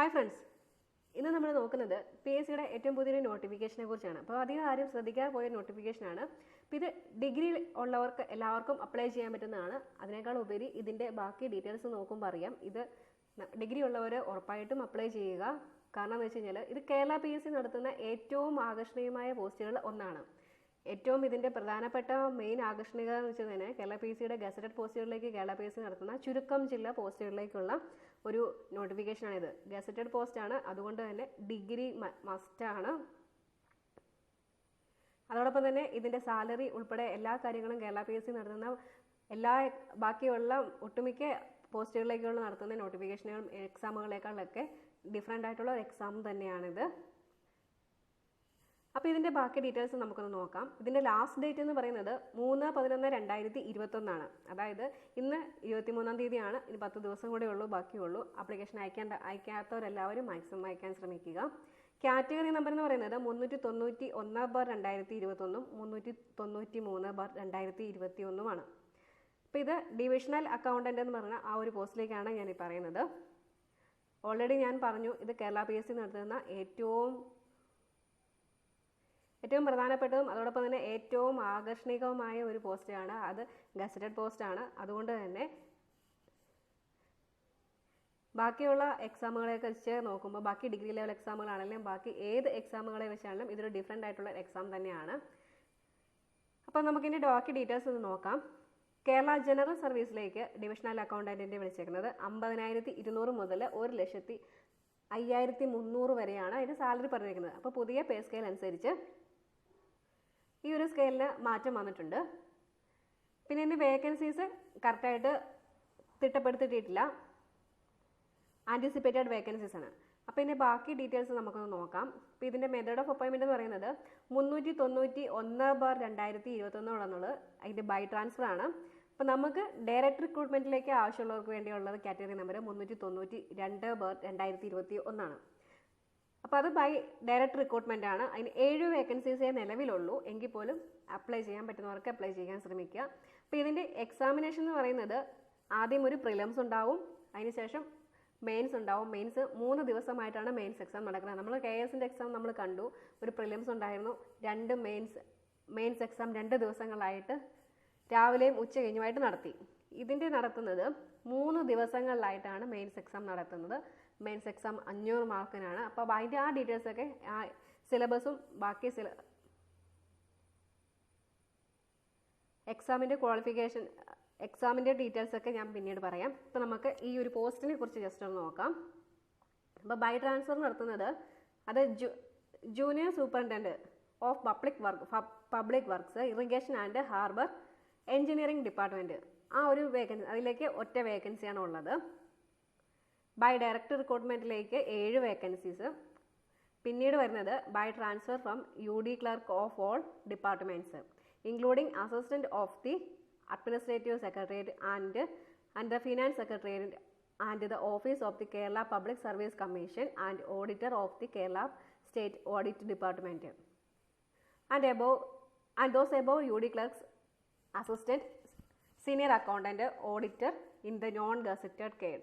Hi friends ഇന്ന് നമ്മൾ നോക്കുന്നത് പി എസ് സിയുടെ ഏറ്റവും പുതിയൊരു നോട്ടിഫിക്കേഷനെ കുറിച്ചാണ്. അപ്പോൾ അധികം ആരും ശ്രദ്ധിക്കാതെ പോയ നോട്ടിഫിക്കേഷനാണ് അപ്പോൾ ഇത് ഡിഗ്രി ഉള്ളവർക്ക് എല്ലാവർക്കും അപ്ലൈ ചെയ്യാൻ പറ്റുന്നതാണ്. അതിനേക്കാൾ ഉപരി ഇതിന്റെ ബാക്കി ഡീറ്റെയിൽസ് നോക്കുമ്പോൾ അറിയാം. ഇത് ഡിഗ്രി ഉള്ളവർ ഉറപ്പായിട്ടും അപ്ലൈ ചെയ്യുക. കാരണം എന്ന് വെച്ച് കഴിഞ്ഞാൽ ഇത് കേരള പി എസ് സി നടത്തുന്ന ഏറ്റവും ആകർഷണീയമായ പോസ്റ്റുകൾ ഒന്നാണ്. ഏറ്റവും ഇതിന്റെ പ്രധാനപ്പെട്ട മെയിൻ ആകർഷണിക എന്ന് വെച്ചാൽ തന്നെ കേരള പി സിയുടെ ഗസറ്റഡ് പോസ്റ്റുകളിലേക്ക് കേരള പി സി നടത്തുന്ന ചുരുക്കം ജില്ല പോസ്റ്റുകളിലേക്കുള്ള ഒരു നോട്ടിഫിക്കേഷനാണിത് ഗസറ്റഡ് ആണ്. അതുകൊണ്ട് തന്നെ ഡിഗ്രി മസ്റ്റാണ് അതോടൊപ്പം തന്നെ ഇതിന്റെ സാലറി ഉൾപ്പെടെ എല്ലാ കാര്യങ്ങളും കേരള പി എസ് സി നടത്തുന്ന എല്ലാ ബാക്കിയുള്ള ഒട്ടുമിക്ക പോസ്റ്റുകളിലേക്കുള്ള നടത്തുന്ന നോട്ടിഫിക്കേഷനുകളും എക്സാമുകളേക്കാളൊക്കെ ഡിഫറെന്റ് ആയിട്ടുള്ള ഒരു എക്സാം തന്നെയാണിത്. അപ്പോൾ ഇതിന്റെ ബാക്കി ഡീറ്റെയിൽസ് നമുക്കൊന്ന് നോക്കാം. ഇതിന്റെ ലാസ്റ്റ് ഡേറ്റ് എന്ന് പറയുന്നത് മൂന്ന് പതിനൊന്ന് രണ്ടായിരത്തി ഇരുപത്തൊന്നാണ്. അതായത് ഇന്ന് ഇരുപത്തിമൂന്നാം തീയതിയാണ്. ഇനി പത്ത് ദിവസം കൂടെ ഉള്ളൂ ബാക്കിയുള്ളൂ. ആപ്ലിക്കേഷൻ അയക്കേണ്ട അയക്കാത്തവരെല്ലാവരും മാക്സിമം അയക്കാൻ ശ്രമിക്കുക. കാറ്റഗറി നമ്പർ എന്ന് പറയുന്നത് മുന്നൂറ്റി തൊണ്ണൂറ്റി ഒന്ന് ബാർ രണ്ടായിരത്തി ഇരുപത്തൊന്നും മുന്നൂറ്റി തൊണ്ണൂറ്റി മൂന്ന് ബാർ രണ്ടായിരത്തി ഇരുപത്തി ഒന്നുമാണ് അപ്പോൾ ഇത് ഡിവിഷണൽ അക്കൗണ്ടന്റ് എന്ന് പറഞ്ഞ ആ ഒരു പോസ്റ്റിലേക്കാണ് ഞാൻ ഈ പറയുന്നത്. ഓൾറെഡി ഞാൻ പറഞ്ഞു ഇത് കേരള പി എസ് സി നടത്തുന്ന ഏറ്റവും ഏറ്റവും പ്രധാനപ്പെട്ടതും അതോടൊപ്പം തന്നെ ഏറ്റവും ആകർഷണീയവുമായ ഒരു പോസ്റ്റാണ്. അത് ഗസറ്റഡ് പോസ്റ്റാണ്. അതുകൊണ്ട് തന്നെ ബാക്കിയുള്ള എക്സാമുകളെ വെച്ച് നോക്കുമ്പോൾ ബാക്കി ഡിഗ്രി ലെവൽ എക്സാമുകളാണെങ്കിലും ബാക്കി ഏത് എക്സാമുകളെ വെച്ചാണെങ്കിലും ഇതൊരു ഡിഫറെന്റ് ആയിട്ടുള്ള എക്സാം തന്നെയാണ്. അപ്പോൾ നമുക്കിനി ബാക്കി ഡീറ്റെയിൽസ് ഒന്ന് നോക്കാം. കേരള ജനറൽ സർവീസിലേക്ക് ഡിവിഷണൽ അക്കൗണ്ടന്റിന്റെ വിളിച്ചേക്കുന്നത് അമ്പതിനായിരത്തി ഇരുന്നൂറ് മുതൽ ഒരു ലക്ഷത്തി അയ്യായിരത്തി മുന്നൂറ് വരെയാണ് അതിന്റെ സാലറി പറഞ്ഞിരിക്കുന്നത്. അപ്പോൾ പുതിയ പേ സ്കെയിൽ അനുസരിച്ച് ഈ ഒരു സ്കെയിലിന് മാറ്റം വന്നിട്ടുണ്ട്. പിന്നെ ഇതിന്റെ വേക്കൻസീസ് കറക്റ്റായിട്ട് തിട്ടപ്പെടുത്തിയിട്ടില്ല ആന്റിസിപ്പേറ്റഡ് വേക്കൻസീസ് ആണ്. അപ്പോൾ ഇതിന്റെ ബാക്കി ഡീറ്റെയിൽസ് നമുക്കൊന്ന് നോക്കാം. അപ്പോൾ ഇതിന്റെ മെത്തേഡ് ഓഫ് അപ്പോയിൻമെന്റ് എന്ന് പറയുന്നത് മുന്നൂറ്റി തൊണ്ണൂറ്റി ഒന്ന് ബാർ രണ്ടായിരത്തി ഇരുപത്തൊന്നോടെന്നുള്ളത് അതിന്റെ ബൈ ട്രാൻസ്ഫർ ആണ്. അപ്പോൾ നമുക്ക് ഡയറക്റ്റ് റിക്രൂട്ട്മെന്റിലേക്ക് ആവശ്യമുള്ളവർക്ക് വേണ്ടിയുള്ളത് കാറ്റഗറി നമ്പർ മുന്നൂറ്റി തൊണ്ണൂറ്റി രണ്ട് ബാർ രണ്ടായിരത്തി ഇരുപത്തി ഒന്നാണ് അപ്പോൾ അത് ബൈ ഡയറക്റ്റ് റിക്രൂട്ട്മെന്റ് ആണ്. അതിന് ഏഴ് വേക്കൻസീസേ നിലവിലുള്ളൂ. എങ്കിൽ പോലും അപ്ലൈ ചെയ്യാൻ പറ്റുന്നവർക്ക് അപ്ലൈ ചെയ്യാൻ ശ്രമിക്കുക. അപ്പോൾ ഇതിന്റെ എക്സാമിനേഷൻ എന്ന് പറയുന്നത് ആദ്യം ഒരു പ്രിലിംസ് ഉണ്ടാവും. അതിനുശേഷം മെയിൻസ് ഉണ്ടാവും. മെയിൻസ് മൂന്ന് ദിവസമായിട്ടാണ് മെയിൻസ് എക്സാം നടക്കുന്നത്. നമ്മൾ കെ എസിന്റെ എക്സാം നമ്മൾ കണ്ടു. ഒരു പ്രിലിംസ് ഉണ്ടായിരുന്നു. രണ്ട് മെയിൻസ് മെയിൻസ് എക്സാം രണ്ട് ദിവസങ്ങളായിട്ട് രാവിലെയും ഉച്ച കഴിഞ്ഞുമായിട്ട് നടത്തി. ഇതിന്റെ നടത്തുന്നത് മൂന്ന് ദിവസങ്ങളിലായിട്ടാണ് മെയിൻസ് എക്സാം നടത്തുന്നത്. മെയിൻസ് എക്സാം അഞ്ഞൂറ് മാർക്കിനാണ്. അപ്പോൾ അതിന്റെ ആ ഡീറ്റെയിൽസൊക്കെ ആ സിലബസും ബാക്കി സില എക്സാമിന്റെ ക്വാളിഫിക്കേഷൻ എക്സാമിന്റെ ഡീറ്റെയിൽസൊക്കെ ഞാൻ പിന്നീട് പറയാം. ഇപ്പോൾ നമുക്ക് ഈ ഒരു പോസ്റ്റിനെ കുറിച്ച് ജസ്റ്റ് ഒന്ന് നോക്കാം. അപ്പോൾ ബൈ ട്രാൻസ്ഫർ നടത്തുന്നത് അത് junior superintendent of public work public works irrigation and harbour engineering department ആ ഒരു വേക്കൻസി അതിലേക്ക് ഒറ്റ വേക്കൻസിയാണ് ഉള്ളത്. ബൈ ഡയറക്റ്റ് റിക്രൂട്ട്മെന്റിലേക്ക് ഏഴ് വേക്കൻസീസ് പിന്നീട് വരുന്നത് by transfer from U D clerk of all departments including assistant of the administrative secretariat and and the finance secretariat and the office of the Kerala public service commission and auditor of the Kerala state audit department and above and those above U D clerks assistant senior accountant auditor in the non gazetted care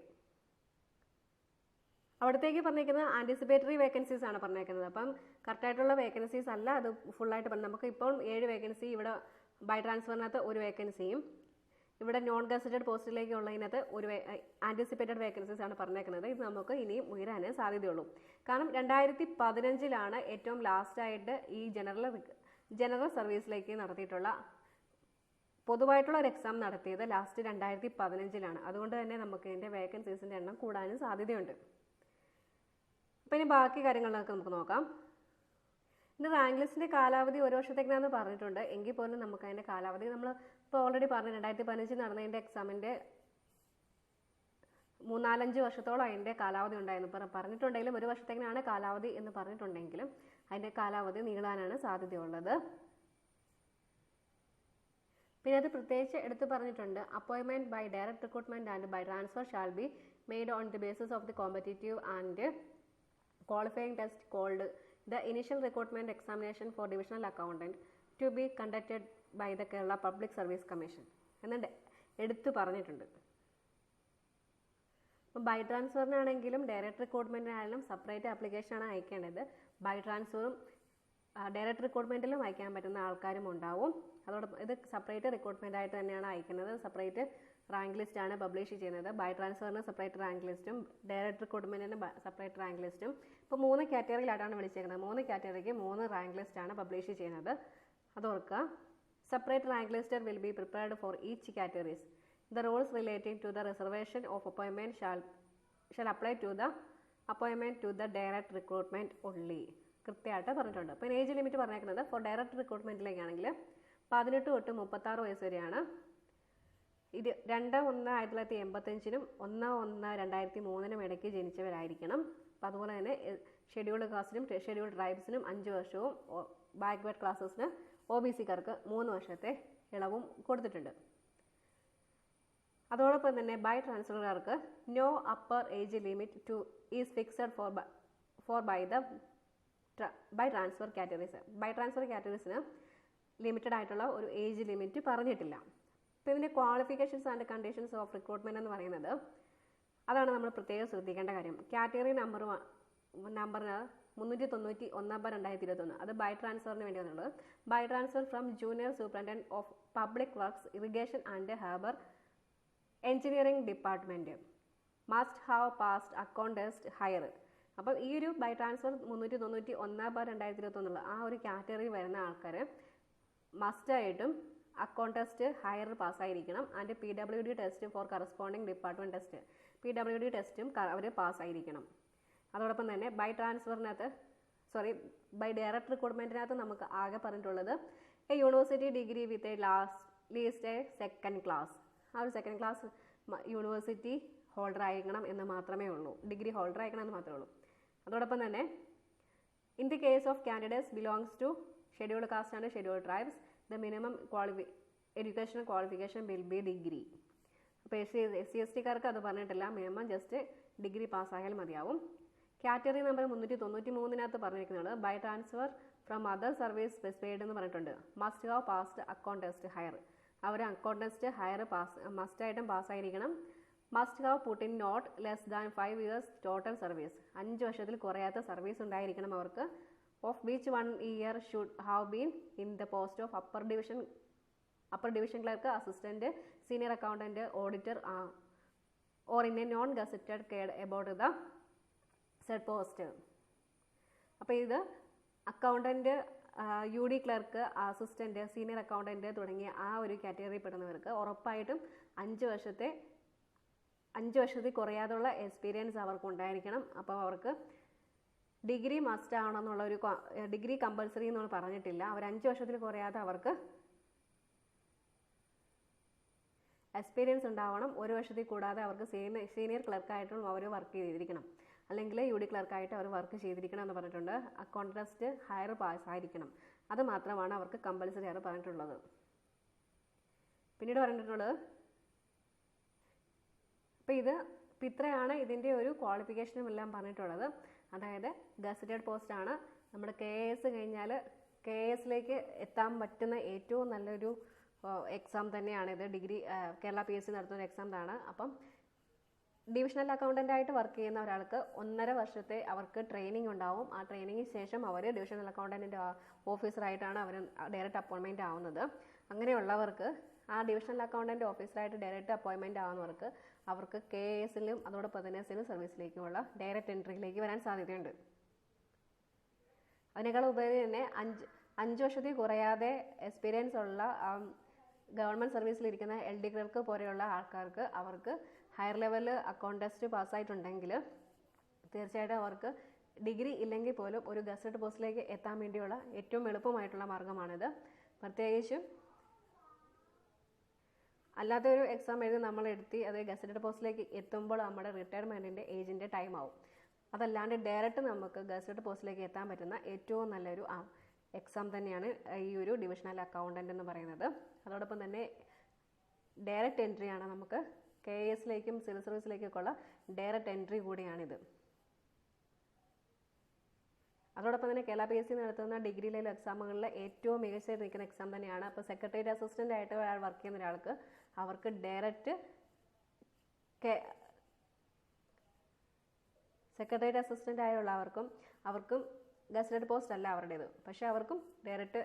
അവിടത്തേക്ക് പറഞ്ഞേക്കുന്നത് anticipatory vacancies ആണ് പറഞ്ഞേക്കുന്നത്. അപ്പം കറക്റ്റായിട്ടുള്ള vacancies അല്ല അത് ഫുള്ളായിട്ട് പറഞ്ഞു നമുക്ക് ഇപ്പോൾ ഏഴ് വേക്കൻസി ഇവിടെ ബൈ ട്രാൻസ്ഫറിനകത്ത് ഒരു വേക്കൻസിയും ഇവിടെ നോൺ ഗസറ്റഡ് പോസ്റ്റിലേക്ക് ഉള്ളതിനകത്ത് ഒരു ആന്റിസിപ്പേറ്റഡ് വേക്കൻസീസ് ആണ് പറഞ്ഞേക്കുന്നത്. ഇത് നമുക്ക് ഇനിയും ഉയരാനേ സാധ്യതയുള്ളൂ. കാരണം രണ്ടായിരത്തി പതിനഞ്ചിലാണ് ഏറ്റവും ലാസ്റ്റായിട്ട് ഈ ജനറൽ ജനറൽ സർവീസിലേക്ക് നടത്തിയിട്ടുള്ള പൊതുവായിട്ടുള്ള ഒരു എക്സാം നടത്തിയത് ലാസ്റ്റ് രണ്ടായിരത്തി പതിനഞ്ചിലാണ് അതുകൊണ്ട് തന്നെ നമുക്ക് ഇതിന്റെ വേക്കൻസീസിന്റെ എണ്ണം കൂടാനും സാധ്യതയുണ്ട്. അപ്പോൾ ഇനി ബാക്കി കാര്യങ്ങളിലൊക്കെ നമുക്ക് നോക്കാം. ഇന്ന് റാങ്ക് ലിസ്റ്റിന്റെ കാലാവധി ഒരു വർഷത്തേക്കാണെന്ന് പറഞ്ഞിട്ടുണ്ട്. എങ്കിൽ പോലും നമുക്ക് അതിന്റെ കാലാവധി നമ്മൾ ഇപ്പോൾ ഓൾറെഡി പറഞ്ഞു രണ്ടായിരത്തി പതിനഞ്ചിൽ നടന്നതിന്റെ എക്സാമിന്റെ മൂന്നാലഞ്ച് വർഷത്തോളം അതിന്റെ കാലാവധി ഉണ്ടായിരുന്നു. പറഞ്ഞിട്ടുണ്ടെങ്കിലും ഒരു വർഷത്തേക്കാണ് കാലാവധി എന്ന് പറഞ്ഞിട്ടുണ്ടെങ്കിലും അതിന്റെ കാലാവധി നീളാനാണ് സാധ്യതയുള്ളത്. പിന്നെ അത് പ്രത്യേകിച്ച് എടുത്തു പറഞ്ഞിട്ടുണ്ട് അപ്പോയിൻമെന്റ് by direct recruitment and by transfer shall be made on the basis of the competitive and qualifying test called the initial recruitment examination for divisional accountant to be conducted by the Kerala public service commission എന്നുണ്ട് എടുത്തു പറഞ്ഞിട്ടുണ്ട്. By ട്രാൻസ്ഫറിനാണെങ്കിലും direct റിക്രൂട്ട്മെന്റിനാണെങ്കിലും separate ആപ്ലിക്കേഷനാണ് അയക്കേണ്ടത്. By ട്രാൻസ്ഫറും direct റിക്രൂട്ട്മെന്റിലും അയക്കാൻ പറ്റുന്ന ആൾക്കാരും ഉണ്ടാവും. അതോടൊപ്പം ഇത് സെപ്പറേറ്റ് റിക്രൂട്ട്മെന്റ് ആയിട്ട് തന്നെയാണ് അയക്കുന്നത്. സെപ്പറേറ്റ് റാങ്ക് ലിസ്റ്റ് ആണ് പബ്ലിഷ് ചെയ്യുന്നത്. ബൈ ട്രാൻസ്ഫറിന് സെപ്പറേറ്റ് റാങ്ക് ലിസ്റ്റും ഡയറക്റ്റ് റിക്രൂട്ട്മെന്റിന് സെപ്പറേറ്റ് റാങ്ക് ലിസ്റ്റും ഇപ്പോൾ മൂന്ന് കാറ്റഗറിയിലായിട്ടാണ് വിളിച്ചേക്കുന്നത്. മൂന്ന് കാറ്റഗറിക്ക് മൂന്ന് റാങ്ക് ലിസ്റ്റ് ആണ് പബ്ലിഷ് ചെയ്യുന്നത്. അത് ഓർക്കുക separate rank lists will be prepared for each categories the rules relating to the reservation of അപ്പോയിൻമെന്റ് shall shall apply to the അപ്പോയിൻമെന്റ് to the direct recruitment only കൃത്യമായിട്ട് പറഞ്ഞിട്ടുണ്ട്. അപ്പോൾ ഏജ് ലിമിറ്റ് പറഞ്ഞേക്കുന്നത് for direct റിക്രൂട്ട്മെന്റിലേക്കാണെങ്കിൽ പതിനെട്ട് തൊട്ട് മുപ്പത്താറ് വയസ്സ് വരെയാണ്. ഇത് രണ്ട് ഒന്ന് ആയിരത്തി തൊള്ളായിരത്തി എൺപത്തഞ്ചിനും ഒന്ന് ഒന്ന് രണ്ടായിരത്തി മൂന്നിനും ഇടയ്ക്ക് ജനിച്ചവരായിരിക്കണം. അപ്പോൾ അതുപോലെ തന്നെ ഷെഡ്യൂൾഡ് കാസ്റ്റിനും ഷെഡ്യൂൾഡ് ട്രൈബ്സിനും അഞ്ച് വർഷവും ബാക്ക്വേർഡ് ക്ലാസ്സസിന് ഒ ബി സിക്കാർക്ക് മൂന്ന് വർഷത്തെ ഇളവും കൊടുത്തിട്ടുണ്ട്. അതോടൊപ്പം തന്നെ by ട്രാൻസ്ഫറുകാർക്ക് no upper age limit to is fixed for for by the by transfer categories by transfer കാറ്റഗറീസിന് limited ആയിട്ടുള്ള ഒരു ഏജ് ലിമിറ്റ് പറഞ്ഞിട്ടില്ല. അപ്പോൾ ഇതിന്റെ qualifications and conditions of recruitment എന്ന് പറയുന്നത് അതാണ് നമ്മൾ പ്രത്യേകം ശ്രദ്ധിക്കേണ്ട കാര്യം. കാറ്റഗറി നമ്പർ നമ്പറിന് മുന്നൂറ്റി തൊണ്ണൂറ്റി ഒന്നാം രണ്ടായിരത്തി ഇരുപത്തൊന്ന് അത് ബൈ ട്രാൻസ്ഫറിന് വേണ്ടി വന്നുള്ളത് by transfer from junior superintendent of public works irrigation and harbour engineering department must have passed account test higher അപ്പം ഈ ഒരു ബൈ ട്രാൻസ്ഫർ മുന്നൂറ്റി തൊണ്ണൂറ്റി ഒന്നാം ബാർ രണ്ടായിരത്തി ഇരുപത്തൊന്നുള്ള ആ ഒരു കാറ്റഗറി വരുന്ന ആൾക്കാർ മസ്റ്റായിട്ടും account test higher പാസ്സായിരിക്കണം and P W D test for corresponding department test P W D ടെസ്റ്റും അവർ പാസ്സായിരിക്കണം അതോടൊപ്പം തന്നെ ബൈ ട്രാൻസ്ഫറിനകത്ത് സോറി ബൈ ഡയറക്ട് റിക്രൂട്ട്മെന്റിനകത്ത് നമുക്ക് ആകെ പറഞ്ഞിട്ടുള്ളത് a university degree with a last least a second class ആ ഒരു സെക്കൻഡ് ക്ലാസ് യൂണിവേഴ്സിറ്റി ഹോൾഡർ ആയിരിക്കണം എന്ന് മാത്രമേ ഉള്ളൂ. ഡിഗ്രി ഹോൾഡർ ആയിരിക്കണം എന്ന് മാത്രമേ ഉള്ളൂ. അതോടൊപ്പം തന്നെ in the case of candidates belongs to scheduled caste and scheduled tribes the minimum quali education qualification will be degree അപ്പോൾ S C S C S ടിക്കാർക്ക് അത് പറഞ്ഞിട്ടില്ല. മിനിമം ജസ്റ്റ് ഡിഗ്രി പാസ്സായാൽ മതിയാവും. കാറ്റഗറി നമ്പർ മുന്നൂറ്റി തൊണ്ണൂറ്റി മൂന്നിനകത്ത് പറഞ്ഞിരിക്കുന്നത് by transfer from other service specified എന്ന് പറഞ്ഞിട്ടുണ്ട്. Must have passed account test higher our account test higher pass മസ്റ്റായിട്ടും പാസ്സായിരിക്കണം must have put in not less than five years total service. അഞ്ച് വർഷത്തിൽ കുറയാത്ത സർവീസ് ഉണ്ടായിരിക്കണം അവർക്ക്. Of which one year should have been in the post of upper division upper division clerk assistant senior accountant auditor or in a non gazetted cadre about the said post. അപ്പോൾ ഇത് accountant U D clerk assistant senior accountant തുടങ്ങിയ ആ ഒരു category പെടുന്നവർക്ക് ഉറപ്പായിട്ടും അഞ്ച് വർഷത്തെ അഞ്ച് വർഷത്തിൽ കുറയാതുള്ള എക്സ്പീരിയൻസ് അവർക്ക് ഉണ്ടായിരിക്കണം അപ്പോൾ അവർക്ക് ഡിഗ്രി മസ്റ്റ് ആണെന്നുള്ള ഒരു ഡിഗ്രി കമ്പൽസറി എന്ന് പറഞ്ഞിട്ടില്ല. അവർ അഞ്ച് വർഷത്തിൽ കുറയാതെ അവർക്ക് എക്സ്പീരിയൻസ് ഉണ്ടാവണം. ഒരു വർഷത്തിൽ കൂടാതെ അവർക്ക് സീനിയർ സീനിയർ ക്ലർക്കായിട്ടും അവർ വർക്ക് ചെയ്തിരിക്കണം. അല്ലെങ്കിൽ യു ഡി ക്ലർക്കായിട്ട് അവർ വർക്ക് ചെയ്തിരിക്കണം എന്ന് പറഞ്ഞിട്ടുണ്ട്. അക്കൗണ്ടസ്റ്റ് ഹയർ പാസ് ആയിരിക്കണം. അത് മാത്രമാണ് അവർക്ക് കമ്പൽസറി ആയിട്ട് പറഞ്ഞിട്ടുള്ളത്. പിന്നീട് പറഞ്ഞിട്ടുള്ളത് അപ്പോൾ ഇത് ഇപ്പം ഇത്രയാണ് ഇതിന്റെ ഒരു ക്വാളിഫിക്കേഷനും എല്ലാം പറഞ്ഞിട്ടുള്ളത്. അതായത് ഗസറ്റഡ് പോസ്റ്റാണ് നമ്മുടെ കെ എസ് കഴിഞ്ഞാൽ കെ എസിലേക്ക് എത്താൻ പറ്റുന്ന ഏറ്റവും നല്ലൊരു എക്സാം തന്നെയാണ് ഇത്. Degree Kerala P S C നടത്തുന്ന എക്സാം ആണ് അപ്പം ഡിവിഷണൽ അക്കൗണ്ടന്റ് ആയിട്ട് വർക്ക് ചെയ്യുന്ന ഒരാൾക്ക് ഒന്നര വർഷത്തെ അവർക്ക് ട്രെയിനിങ് ഉണ്ടാവും. ആ ട്രെയിനിങ്ങിന് ശേഷം അവർ ഡിവിഷണൽ അക്കൗണ്ടന്റിന്റെ ഓഫീസറായിട്ടാണ് അവർ ഡയറക്റ്റ് അപ്പോയിൻമെന്റ് ആവുന്നത്. അങ്ങനെയുള്ളവർക്ക് ആ ഡിവിഷണൽ അക്കൗണ്ടന്റ് ഓഫീസറായിട്ട് ഡയറക്റ്റ് അപ്പോയിൻമെന്റ് ആവുന്നവർക്ക് അവർക്ക് കെ എസിലും അതോടൊപ്പം തന്നെ സിവിൽ സർവീസിലേക്കുമുള്ള ഡയറക്റ്റ് എൻട്രിയിലേക്ക് വരാൻ സാധ്യതയുണ്ട്. അതിനേക്കാൾ ഉപരി തന്നെ അഞ്ച് അഞ്ച് വർഷത്തിൽ കുറയാതെ എക്സ്പീരിയൻസ് ഉള്ള ഗവൺമെന്റ് സർവീസിലിരിക്കുന്ന എൽ ഡി ക്ലർക്ക് പോലെയുള്ള ആൾക്കാർക്ക് അവർക്ക് ഹയർ ലെവൽ അക്കൗണ്ട് ടെസ്റ്റ് പാസ്സായിട്ടുണ്ടെങ്കിൽ തീർച്ചയായിട്ടും അവർക്ക് ഡിഗ്രി ഇല്ലെങ്കിൽ പോലും ഒരു ഗസറ്റ് പോസ്റ്റിലേക്ക് എത്താൻ വേണ്ടിയുള്ള ഏറ്റവും എളുപ്പമായിട്ടുള്ള മാർഗമാണിത് പ്രത്യേകിച്ചും അല്ലാത്ത ഒരു എക്സാം എഴുതി നമ്മൾ എടുത്തി അത് ഗസറ്റഡ് പോസ്റ്റിലേക്ക് എത്തുമ്പോൾ നമ്മുടെ റിട്ടയർമെന്റിന്റെ ഏജിന്റെ ടൈം ആവും. അതല്ലാണ്ട് ഡയറക്റ്റ് നമുക്ക് ഗസറ്റഡ് പോസ്റ്റിലേക്ക് എത്താൻ പറ്റുന്ന ഏറ്റവും നല്ലൊരു എക്സാം തന്നെയാണ് ഈ ഒരു ഡിവിഷണൽ അക്കൗണ്ടന്റ് എന്ന് പറയുന്നത്. അതോടൊപ്പം തന്നെ ഡയറക്റ്റ് എൻട്രിയാണ് നമുക്ക് കെ എസിലേക്കും സിവിൽ സർവീസിലേക്കൊക്കെ ഉള്ള ഡയറക്റ്റ് എൻട്രി കൂടിയാണിത്. അതോടൊപ്പം തന്നെ കേരള പി എസ് സി നടത്തുന്ന ഡിഗ്രി ലെവൽ എക്സാമുകളിൽ ഏറ്റവും മികച്ച നിൽക്കുന്ന എക്സാം തന്നെയാണ്. അപ്പോൾ സെക്രട്ടേറിയറ്റ് അസിസ്റ്റന്റ് ആയിട്ട് ഒരാൾ വർക്ക് ചെയ്യുന്ന ഒരാൾക്ക് അവർക്ക് ഡയറക്റ്റ് സെക്രട്ടേറിയറ്റ് അസിസ്റ്റന്റ് ആയുള്ളവർക്കും അവർക്കും ഗസറ്റഡ് പോസ്റ്റ് അല്ല അവരുടേത്. പക്ഷേ അവർക്കും ഡയറക്റ്റ്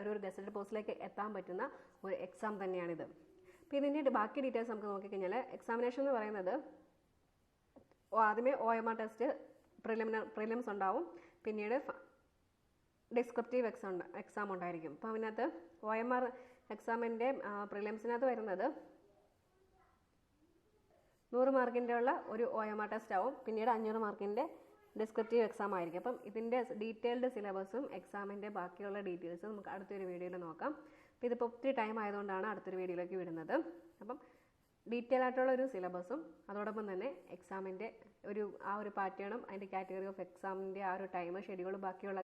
ഒരു ഗസറ്റഡ് പോസ്റ്റിലേക്ക് എത്താൻ പറ്റുന്ന ഒരു എക്സാം തന്നെയാണിത്. അപ്പോൾ ഇതിന്റെ ബാക്കി ഡീറ്റെയിൽസ് നമുക്ക് നോക്കിക്കഴിഞ്ഞാൽ എക്സാമിനേഷൻ എന്ന് പറയുന്നത് ആദ്യമേ O M R test preliminary prelims ഉണ്ടാവും. പിന്നീട് ഡിസ്ക്രിപ്റ്റീവ് എക്സാം എക്സാം ഉണ്ടായിരിക്കും. അപ്പോൾ അതിനകത്ത് ഒ എം ആർ എക്സാമിന്റെ പ്രിലിംസിനകത്ത് വരുന്നത് നൂറ് മാർക്കിന്റെ ഉള്ള ഒരു ഒ എം ആർ ടെസ്റ്റ് ആവും. പിന്നീട് അഞ്ഞൂറ് മാർക്കിന്റെ ഡിസ്ക്രിപ്റ്റീവ് എക്സാം ആയിരിക്കും. അപ്പം ഇതിന്റെ ഡീറ്റെയിൽഡ് സിലബസും എക്സാമിന്റെ ബാക്കിയുള്ള ഡീറ്റെയിൽസും നമുക്ക് അടുത്തൊരു വീഡിയോയിൽ നോക്കാം. അപ്പോൾ ഇതിപ്പോൾ ഒത്തിരി ടൈം ആയതുകൊണ്ടാണ് അടുത്തൊരു വീഡിയോയിലേക്ക് വിടുന്നത്. അപ്പം ഡീറ്റെയിൽ ആയിട്ടുള്ള ഒരു സിലബസും അതോടൊപ്പം തന്നെ എക്സാമിന്റെ ഒരു ആ ഒരു പാറ്റേണും അതിന്റെ കാറ്റഗറി ഓഫ് എക്സാമിന്റെ ആ ഒരു ടൈം ഷെഡ്യൂൾ ബാക്കിയുള്ള